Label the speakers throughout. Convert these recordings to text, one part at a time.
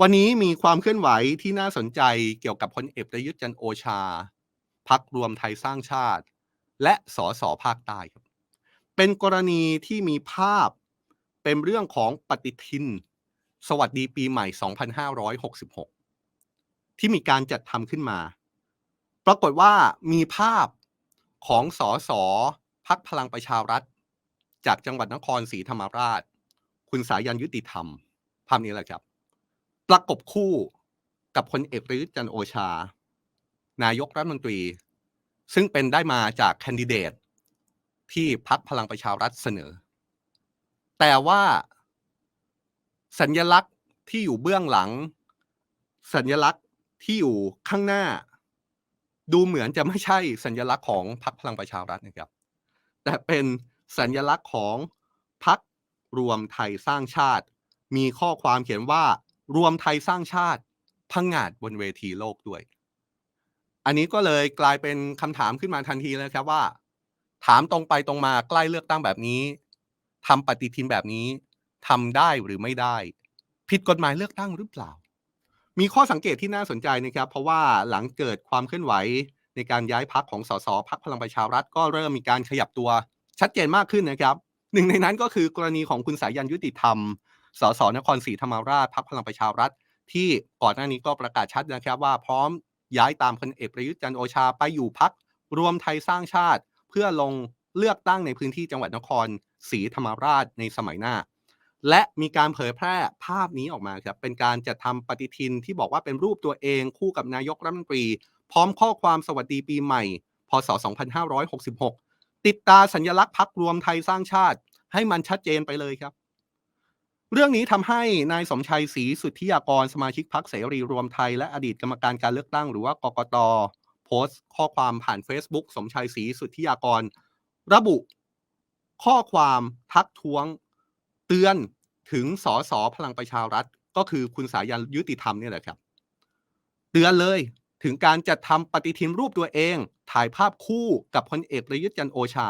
Speaker 1: วันนี้มีความเคลื่อนไหวที่น่าสนใจเกี่ยวกับพลเอกประยุทธ์จันโอชา พักรวมไทยสร้างชาติ และสสภาคใต้ครับ เป็นกรณีที่มีภาพเป็นเรื่องของปฏิทิน สวัสดีปีใหม่ 2566 ที่มีการจัดทำขึ้นมา ปรากฏว่ามีภาพของสสพักพลังประชารัฐ จากจังหวัดนครศรีธรรมราช คุณสายันยุติธรรม ภาพนี้แหละครับ ประกบคู่กับพลเอกประยุทธ์จันโอชา นายกรัฐมนตรี ซึ่งเป็นได้มาจากแคนดิเดต ที่พักพลังประชารัฐเสนอ แต่ว่าสัญญลักษณ์ที่อยู่เบื้องหลัง สัญลักษณ์ที่อยู่ข้างหน้า ดูเหมือนจะไม่ใช่สัญลักษณ์ของพรรคพลังประชารัฐนะครับ แต่เป็นสัญลักษณ์ของพรรครวมไทยสร้างชาติ มีข้อความเขียนว่า รวมไทยสร้างชาติพังงาดบนเวทีโลกด้วย อันนี้ก็เลยกลายเป็นคำถามขึ้นมาทันทีเลยครับว่า ถามตรงไปตรงมาใกล้เลือกตั้งแบบนี้ทำปฏิทินแบบนี้ทำได้หรือไม่ได้ ผิดกฎหมายเลือกตั้งหรือเปล่า มีข้อสังเกตที่น่าสนใจนะครับ เพราะว่าหลังเกิดความเคลื่อนไหวในการย้ายพักของสสพักพลังประชารัฐก็เริ่มมีการขยับตัวชัดเจนมากขึ้นนะครับ หนึ่งในนั้นก็คือกรณีของคุณสายันยุติธรรม สสนครศรีธรรมราชพักพลังประชารัฐ ที่ก่อนหน้านี้ก็ประกาศชัดนะครับว่าพร้อมย้ายตามพลเอกประยุทธ์จันโอชาไปอยู่พักรวมไทยสร้างชาติ เพื่อลงเลือกตั้งในพื้นที่จังหวัดนครศรีธรรมราชในสมัยหน้า และมีการเผยแพร่ภาพนี้ออกมาครับเป็นการจัดทำปฏิทินที่บอกว่าเป็นรูปตัวเองคู่กับนายกรัฐมนตรี พร้อมข้อความสวัสดีปีใหม่ พศ 2566 ติดตาสัญลักษณ์พักรวมไทยสร้างชาติ ให้มันชัดเจนไปเลยครับ เรื่องนี้ทำให้นายสมชัยศรีสุทธิยากรสมาชิกพักเสรีรวมไทย และอดีตกรรมการการเลือกตั้งหรือว่ากกตโพสต์ ข้อความผ่าน Facebook สมชัยศรีสุทธิยากร ระบุ ข้อความทักท้วง เตือนถึงสสพลังประชารัฐ ก็คือคุณสายันยุติธรรมเนี่ยแหละครับ เตือนเลยถึงการจัดทำปฏิทินรูปตัวเอง ถ่ายภาพคู่กับพลเอกประยุทธ์จันโอชา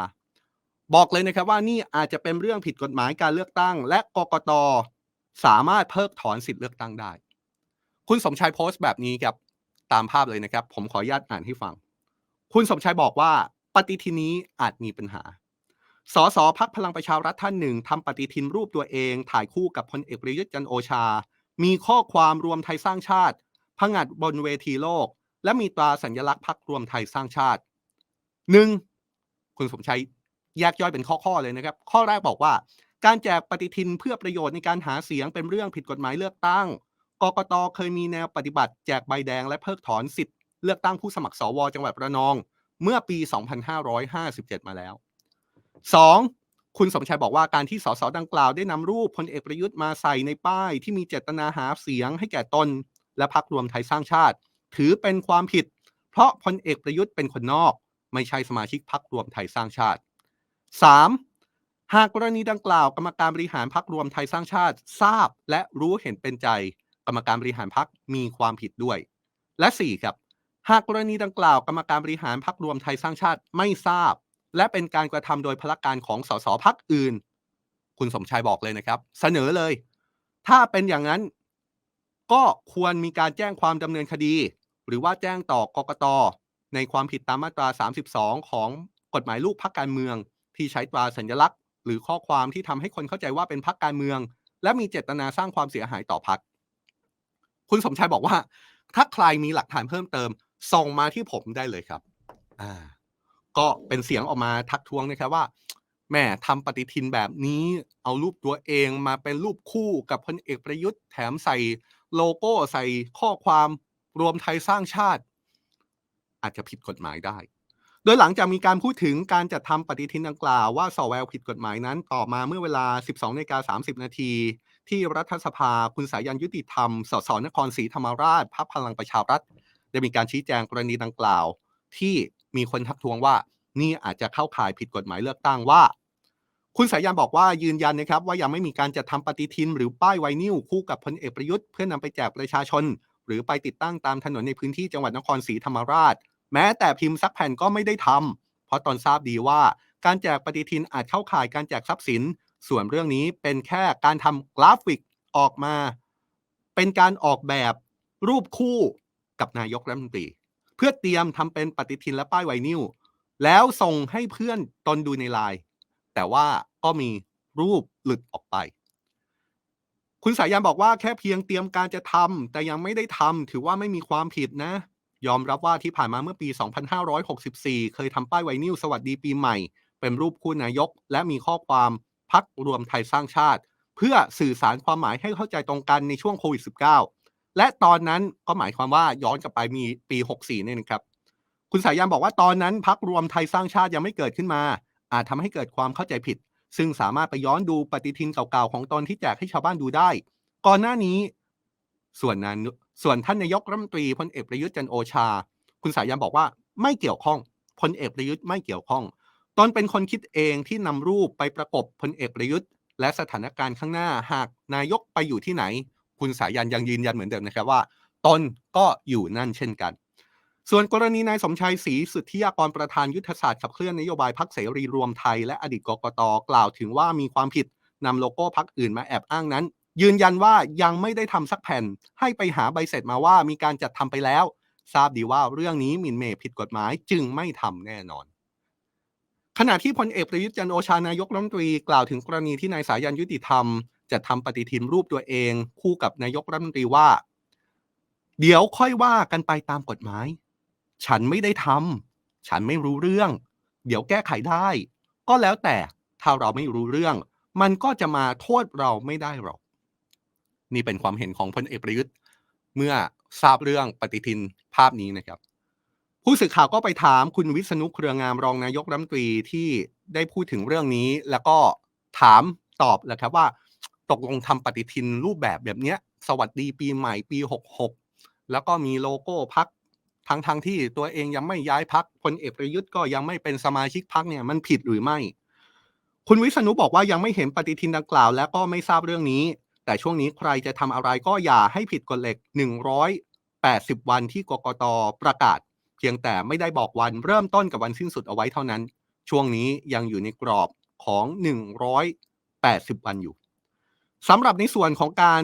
Speaker 1: บอกเลยนะครับว่านี่อาจจะเป็นเรื่องผิดกฎหมายการเลือกตั้ง และกกตสามารถเพิกถอนสิทธิ์เลือกตั้งได้ คุณสมชายโพสต์แบบนี้ครับตามภาพเลยนะครับ ผมขออนุญาตอ่านให้ฟัง คุณสมชายบอกว่า ปฏิทินนี้อาจมีปัญหาสสพักพลังประชารัฐท่านหนึ่งทำปฏิทินรูปตัวเอง ถ่ายคู่กับพลเอกประยุทธ์จันโอชา มีข้อความรวมไทยสร้างชาติพังาดบนเวทีโลก และมีตราสัญลักษณ์พักรวมไทยสร้างชาติหนึ่งคุณสมชัย แยกย่อยเป็นข้อๆเลยนะครับ ข้อแรกบอกว่า การแจกปฏิทินเพื่อประโยชน์ในการหาเสียงเป็นเรื่องผิดกฎหมายเลือกตั้งกกตเคยมีแนวปฏิบัติแจกใบแดงและเพิกถอนสิทธิ์เลือกตั้งผู้สมัครสวจังหวัดระนอง เมื่อปี 2557 มาแล้ว 2. คุณสมชัยบอกว่าการที่สสดังกล่าวได้นำรูปพลเอกประยุทธ์มาใส่ในป้าย ที่มีเจตนาหาเสียงให้แก่ตน และพรรครวมไทยสร้างชาติ ถือเป็นความผิด เพราะพลเอกประยุทธ์เป็นคนนอก ไม่ใช่สมาชิกพรรครวมไทยสร้างชาติ 3. หากกรณีดังกล่าว กรรมการบริหารพรรครวมไทยสร้างชาติทราบ และรู้เห็นเป็นใจ กรรมการบริหารพรรคมีความผิดด้วย และ 4. ครับ หากกรณีดังกล่าว กรรมการบริหารพรรครวมไทยสร้างชาติไม่ทราบ และเป็นการกระทำโดยพลการของสสพักอื่น คุณสมชายบอกเลยนะครับ เสนอเลย ถ้าเป็นอย่างนั้นก็ควรมีการแจ้งความดำเนินคดี หรือว่าแจ้งต่อกกตในความผิดตามมาตรา 32 ของกฎหมายลูกพักการเมือง ที่ใช้ตราสัญลักษณ์ หรือข้อความที่ทำให้คนเข้าใจว่าเป็นพักการเมือง และมีเจตนาสร้างความเสียหายต่อพัก คุณสมชายบอกว่า ถ้าใครมีหลักฐานเพิ่มเติม ส่งมาที่ผมได้เลยครับ อ่า ก็เป็นเสียงออกมาทักท้วงนะครับว่าแม่ทำปฏิทินแบบนี้เอารูปตัวเองมาเป็นรูปคู่กับพลเอกประยุทธ์แถมใส่โลโก้ใส่ข้อความรวมไทยสร้างชาติ อาจจะผิดกฎหมายได้ โดยหลังจากมีการพูดถึงการจัดทำปฏิทินดังกล่าวว่าสอแววผิดกฎหมายนั้นต่อมาเมื่อเวลา 12นาฬิกา30 นาที ที่รัฐสภาคุณสายันยุติธรรม สสนครศรีธรรมราชพรรคพลังประชารัฐ ได้มีการชี้แจงกรณีดังกล่าว ที่มีคนทักท้วงว่านี่อาจจะเข้าข่ายผิดกฎหมายเลือกตั้งว่า คุณสายันบอกว่ายืนยันนะครับว่ายังไม่มีการจัดทำปฏิทิน หรือป้ายไวนิลคู่กับพลเอกประยุทธ์เพื่อนำไปแจกประชาชน หรือไปติดตั้งตามถนนในพื้นที่จังหวัดนครศรีธรรมราช แม้แต่พิมพ์สักแผ่นก็ไม่ได้ทำเพราะตอนทราบดีว่าการแจกปฏิทินอาจเข้าข่ายการแจกทรัพย์สิน ส่วนเรื่องนี้เป็นแค่การทำกราฟิกออกมา เป็นการออกแบบรูปคู่กับนายกรัฐมนตรี เพื่อเตรียมทำเป็นปฏิทินและป้ายไวนิลแล้วส่งให้เพื่อนตนดูในไลน์แต่ว่าก็มีรูปหลุดออกไป คุณสายันบอกว่าแค่เพียงเตรียมการจะทำแต่ยังไม่ได้ทำถือว่าไม่มีความผิดนะ ยอมรับว่าที่ผ่านมาเมื่อปี 2564 เคยทำป้ายไวนิลสวัสดีปีใหม่ เป็นรูปคู่นายก และมีข้อความพักรวมไทยสร้างชาติ เพื่อสื่อสารความหมายให้เข้าใจตรงกันในช่วงโควิด -19 และตอนนั้นก็หมายความว่าย้อนกลับไปมีปี 64เนี่ยนะครับ คุณสายันบอกว่าตอนนั้นพักรวมไทยสร้างชาติยังไม่เกิดขึ้นมา อาจทำให้เกิดความเข้าใจผิด ซึ่งสามารถไปย้อนดูปฏิทินเก่าๆของตนที่แจกให้ชาวบ้านดูได้ ก่อนหน้านี้ ส่วนนั้นส่วนท่านนายกรัฐมนตรีพลเอกประยุทธ์จันโอชา คุณสายันบอกว่าไม่เกี่ยวข้องพลเอกประยุทธ์ไม่เกี่ยวข้อง ตนเป็นคนคิดเองที่นำรูปไปประกบพลเอกประยุทธ์ และสถานการณ์ข้างหน้าหากนายกไปอยู่ที่ไหน คุณสายันยังยืนยันเหมือนเดิมนะครับว่า ตนก็อยู่นั่นเช่นกัน ส่วนกรณีนายสมชัยศรีสุทธิยากรประธานยุทธศาสตร์ขับเคลื่อนนโยบายพักเสรีรวมไทยและอดีตกกตกล่าวถึงว่ามีความผิดนำโลโก้พักอื่นมาแอบอ้างนั้น ยืนยันว่ายังไม่ได้ทำสักแผ่น ให้ไปหาใบเสร็จมาว่ามีการจัดทำไปแล้ว ทราบดีว่าเรื่องนี้มินเมย์ผิดกฎหมายจึงไม่ทำแน่นอน ขณะที่พลเอกประยุทธ์จันโอชานายกรัฐมนตรีกล่าวถึงกรณีที่นายสายันยุติธรรมจะทำปฏิทินรูปตัวเองคู่กับนายกรัฐมนตรีว่า เดี๋ยวค่อยว่ากันไปตามกฎหมาย ฉันไม่ได้ทำฉันไม่รู้เรื่อง เดี๋ยวแก้ไขได้ ก็แล้วแต่ถ้าเราไม่รู้เรื่อง มันก็จะมาโทษเราไม่ได้หรอก นี่เป็นความเห็นของพลเอกประยุทธ์ เมื่อทราบเรื่องปฏิทินภาพนี้นะครับ ผู้สื่อข่าวก็ไปถามคุณวิษณุเครืองามรองนายกรัฐมนตรีที่ได้พูดถึงเรื่องนี้ แล้วก็ถามตอบแหละครับว่า ตกลงทำปฏิทินรูปแบบแบบเนี้ย สวัสดีปีใหม่ปี 66 แล้วก็มีโลโก้พักทั้งทงที่ตัวเองยังไม่ย้ายพักพลเอกประยุทธ์ก็ยังไม่เป็นสมาชิกพักเนี่ยมันผิดหรือไม่ คุณวิษณุบอกว่ายังไม่เห็นปฏิทินดังกล่าว และก็ไม่ทราบเรื่องนี้ แต่ช่วงนี้ใครจะทำอะไรก็อย่าให้ผิดกฎเหล็ก 180 วันที่กกตประกาศ เพียงแต่ไม่ได้บอกวันเริ่มต้นกับวันสิ้นสุดเอาไว้เท่านั้น ช่วงนี้ยังอยู่ในกรอบของ 180 วันอยู่สำหรับในส่วนของการ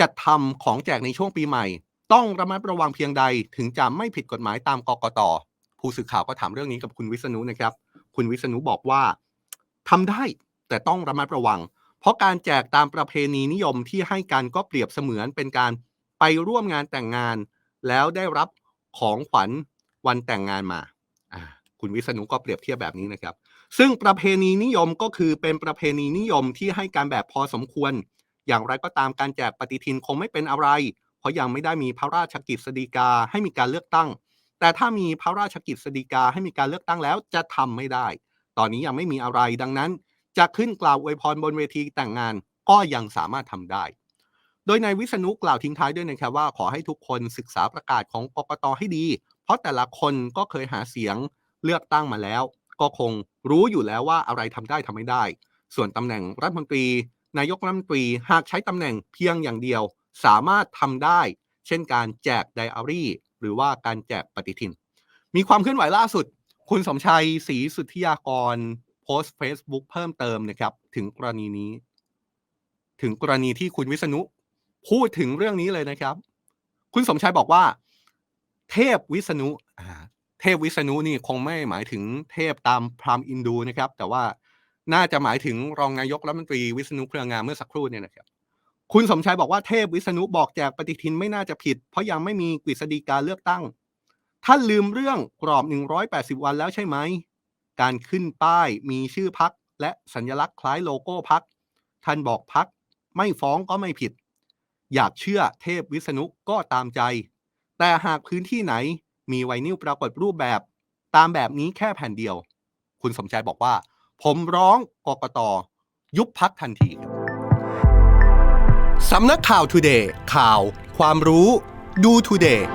Speaker 1: จัดทำของแจกในช่วงปีใหม่ ต้องระมัดระวังเพียงใดถึงจะไม่ผิดกฎหมายตามกกตผู้สื่อข่าวก็ถามเรื่องนี้กับคุณวิษณุนะครับ คุณวิษณุบอกว่าทำได้แต่ต้องระมัดระวัง เพราะการแจกตามประเพณีนิยมที่ให้กันก็เปรียบเสมือนเป็นการไปร่วมงานแต่งงาน แล้วได้รับของขวัญวันแต่งงานมา คุณวิษณุก็เปรียบเทียบแบบนี้นะครับ ซึ่งประเพณีนิยมก็คือเป็นประเพณีนิยมที่ให้การแบบพอสมควร อย่างไรก็ตามการแจกปฏิทินคงไม่เป็นอะไร เพราะยังไม่ได้มีพระราชกิจสฎีกาให้มีการเลือกตั้ง แต่ถ้ามีพระราชกิจสฎีกาให้มีการเลือกตั้งแล้วจะทำไม่ได้ ตอนนี้ยังไม่มีอะไรดังนั้น จะขึ้นกล่าวอวยพรบนเวทีแต่งงานก็ยังสามารถทำได้ โดยนายวิษณุกล่าวทิ้งท้ายด้วยนะครับว่าขอให้ทุกคนศึกษาประกาศของกกตให้ดี เพราะแต่ละคนก็เคยหาเสียงเลือกตั้งมาแล้ว ก็คงรู้อยู่แล้วว่าอะไรทำได้ทำไม่ได้ ส่วนตำแหน่งรัฐมนตรี นายกรัฐมนตรีหากใช้ตำแหน่งเพียงอย่างเดียว สามารถทำได้ เช่นการแจกไดอารี่ หรือว่าการแจกปฏิทิน มีความเคลื่อนไหวล่าสุด คุณสมชัยศรีสุทธิยากร โพสต์ Facebook เพิ่มเติมนะครับ ถึงกรณีนี้ ถึงกรณีที่คุณวิษณุพูดถึงเรื่องนี้เลยนะครับ คุณสมชัยบอกว่า เทพวิษณุเทพวิษณุนี่คงไม่หมายถึงเทพตามพราหมณ์อินดูนะครับ แต่ว่าน่าจะหมายถึงรองนายกรัฐมนตรีวิษณุเครืองามเมื่อสักครู่เนี่ยนะครับคุณสมชัยบอกว่าเทพวิษณุบอกแจกปฏิทินไม่น่าจะผิด เพราะยังไม่มีกฤษฎีการเลือกตั้ง ท่านลืมเรื่องกรอบ 180 วันแล้วใช่ไหม การขึ้นป้ายมีชื่อพักและสัญลักษณ์คล้ายโลโก้พักท่านบอกพักไม่ฟ้องก็ไม่ผิด อยากเชื่อเทพวิษณุก็ตามใจ แต่หากพื้นที่ไหนมีไวนิลปรากฏรูปแบบ ตามแบบนี้แค่แผ่นเดียว คุณสมใจบอกว่า ผมร้องกกตยุบพักทันทีสำนักข่าวทูเดย์ข่าว ความรู้ ดูทูเดย์